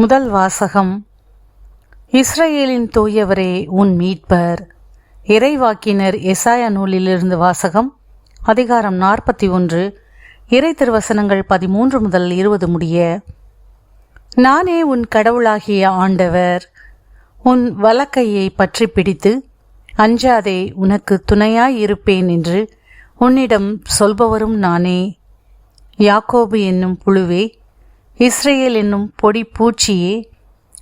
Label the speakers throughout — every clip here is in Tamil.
Speaker 1: முதல் வாசகம் இஸ்ரேலின் தூயவரே உன் மீட்பர். இறைவாக்கினர் எசாயா நூலிலிருந்து வாசகம் அதிகாரம் நாற்பத்தி ஒன்று இறை திருவசனங்கள் பதிமூன்று முதல் இருபது முடிய நானே உன் கடவுளாகிய ஆண்டவர். உன் வலக்கையை பற்றி பிடித்து அஞ்சாதே உனக்கு துணையாய் இருப்பேன் என்று உன்னிடம் சொல்பவரும் நானே. யாக்கோபு என்னும் புழுவே இஸ்ரேல் என்னும் பொடி பூச்சியே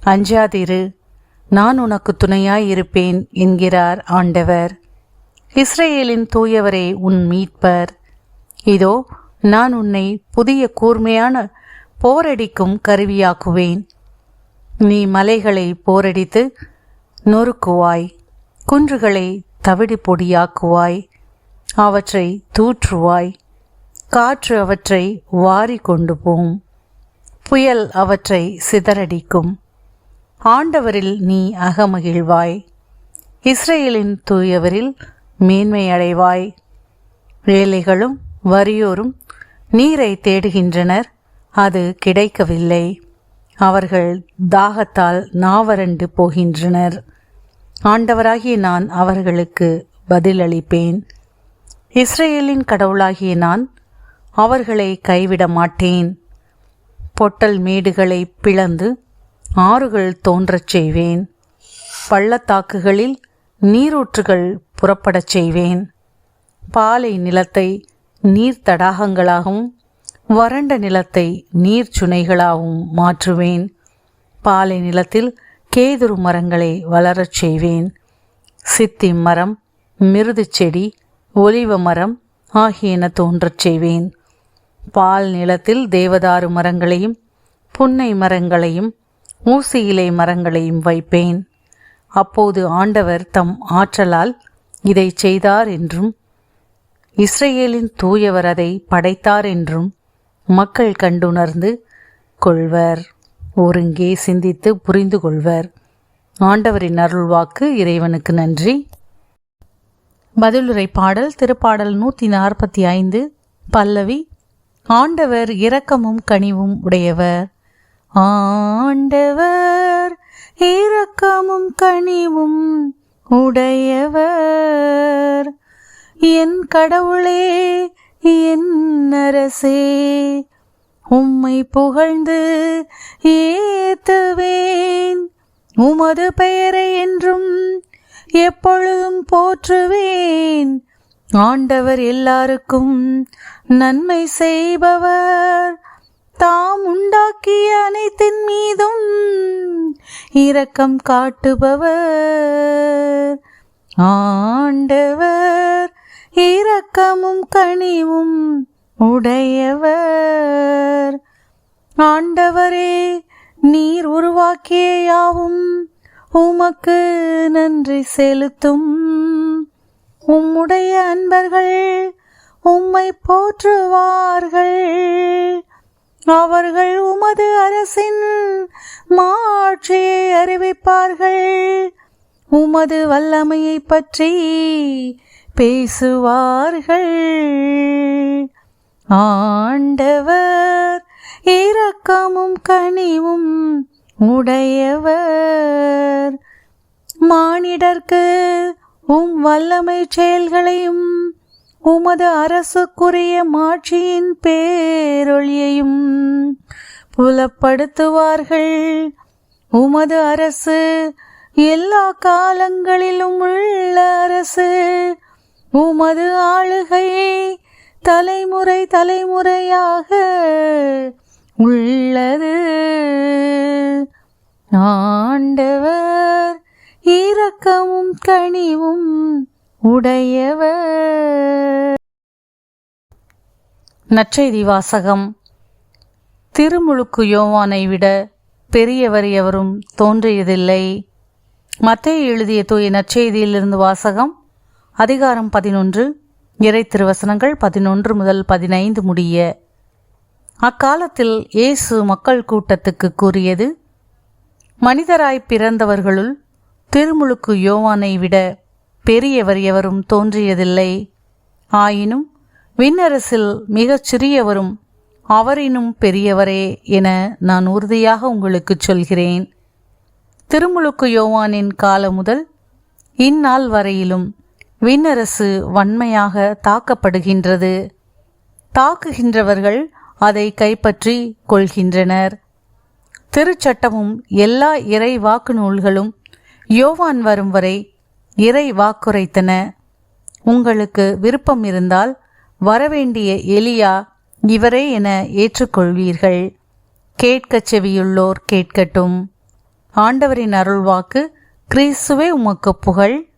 Speaker 1: அஞ்சாதிரு நான் உனக்கு துணையாயிருப்பேன் என்கிறார் ஆண்டவர். இஸ்ரேலின் தூயவரே உன் மீட்பர். இதோ நான் உன்னை புதிய கூர்மையான போரடிக்கும் கருவியாக்குவேன். நீ மலைகளை போரடித்து நொறுக்குவாய் குன்றுகளை தவிடு பொடியாக்குவாய் அவற்றை தூற்றுவாய் காற்று அவற்றை வாரி கொண்டு போம். புயல் அவற்றை சிதறடிக்கும். ஆண்டவரில் நீ அகமகிழ்வாய். இஸ்ரேலின் தூயவரில் மேன்மை அடைவாய் ஏழைகளும் வறியோரும் நீரை தேடுகின்றனர் அது கிடைக்கவில்லை. அவர்கள் தாகத்தால் நாவரண்டு போகின்றனர். ஆண்டவராகிய நான் அவர்களுக்கு பதிலளிப்பேன். இஸ்ரேலின் கடவுளாகிய நான் அவர்களை கைவிட மாட்டேன் பொட்டல் மேடுகளை பிளந்து ஆறுகள் தோன்றச் செய்வேன். பள்ளத்தாக்குகளில் நீரூற்றுகள் புறப்படச் செய்வேன். பாலை நிலத்தை நீர் தடாகங்களாகவும் வறண்ட நிலத்தை நீர் சுனைகளாகவும் மாற்றுவேன். பாலை நிலத்தில் கேதுரு மரங்களை வளரச் செய்வேன். சித்தி மரம் மிருது செடி ஒலிவ மரம் ஆகியன தோன்றச் செய்வேன். பால் நிலத்தில் தேவதாரு மரங்களையும் புன்னை மரங்களையும் ஊசி இலை மரங்களையும் வைப்பேன். அப்போது ஆண்டவர் தம் ஆற்றலால் இதை செய்தார் என்றும் இஸ்ரேலின் தூயவர் அதை படைத்தார் என்றும் மக்கள் கண்டுணர்ந்து கொள்வர். ஒருங்கே சிந்தித்து புரிந்து கொள்வர். ஆண்டவரின் அருள்வாக்கு இறைவனுக்கு நன்றி. பதிலுரை பாடல் திருப்பாடல் நூற்றி நாற்பத்தி ஐந்து பல்லவி ஆண்டவர் இரக்கமும் கனிவும் உடையவர். ஆண்டவர் இரக்கமும் கனிவும் உடையவர். என் கடவுளே என் அரசே உம்மை புகழ்ந்து ஏத்துவேன். உமது பெயரை என்றும் எப்பொழுதும் போற்றுவேன். ஆண்டவர் எல்லாருக்கும் நன்மை செய்பவர். தாம் உண்டாக்கிய அனைத்தின் மீதும் இரக்கம் காட்டுபவர். ஆண்டவர் இரக்கமும் கனிவும் உடையவர். ஆண்டவரே நீர் உருவாக்கிய யாவும் உமக்கு நன்றி செலுத்தும். உம்முடைய அன்பர்கள் உம்மை போற்றுவார்கள். அவர்கள் உமது அரசின் மாட்சியை அறிவிப்பார்கள். உமது வல்லமையை பற்றி பேசுவார்கள். ஆண்டவர் இரக்கமும் கனிவும் உடையவர். மானிடர்க்கு உம் வல்லமை செயல்களையும் உமது அரசுக்குரிய மாட்சியின் பேரொழியையும் புலப்படுத்துவார்கள். உமது அரசு எல்லா காலங்களிலும் உள்ள அரசு. உமது ஆளுகையை தலைமுறை தலைமுறையாக உள்ளது. ஆண்டவர் இரக்கமும் கனிவும் உடையவர். நற்செய்தி வாசகம். திருமுழுக்கு யோவானை விட பெரியவர் எவரும் தோன்றியதில்லை. மத்திய எழுதிய தூய நற்செய்தியிலிருந்து வாசகம் அதிகாரம் பதினொன்று இறை திருவசனங்கள் பதினொன்று முதல் பதினைந்து முடிய. அக்காலத்தில் இயேசு மக்கள் கூட்டத்துக்கு கூறியது மனிதராய் பிறந்தவர்களுள் திருமுழுக்கு யோவானை விட பெரியவர் எவரும் தோன்றியதில்லை. ஆயினும் விண்ணரசில் மிகச் சிறியவரும் அவரினும் பெரியவரே என நான் உறுதியாக உங்களுக்கு சொல்கிறேன். திருமுழுக்கு யோவானின் காலம் முதல் இந்நாள் வரையிலும் விண்ணரசு வன்மையாக தாக்கப்படுகின்றது. தாக்குகின்றவர்கள் அதை கைப்பற்றி கொள்கின்றனர். திருச்சட்டமும் எல்லா இறை வாக்கு நூல்களும் யோவான் வரும் வரை இறை வாக்குரைத்தன. உங்களுக்கு விருப்பம் இருந்தால் வரவேண்டிய எலியா இவரே என ஏற்றுக்கொள்வீர்கள். கேட்கச் செவியுள்ளோர் கேட்கட்டும். ஆண்டவரின் அருள்வாக்கு கிறிஸ்துவே உமக்கு புகழ்.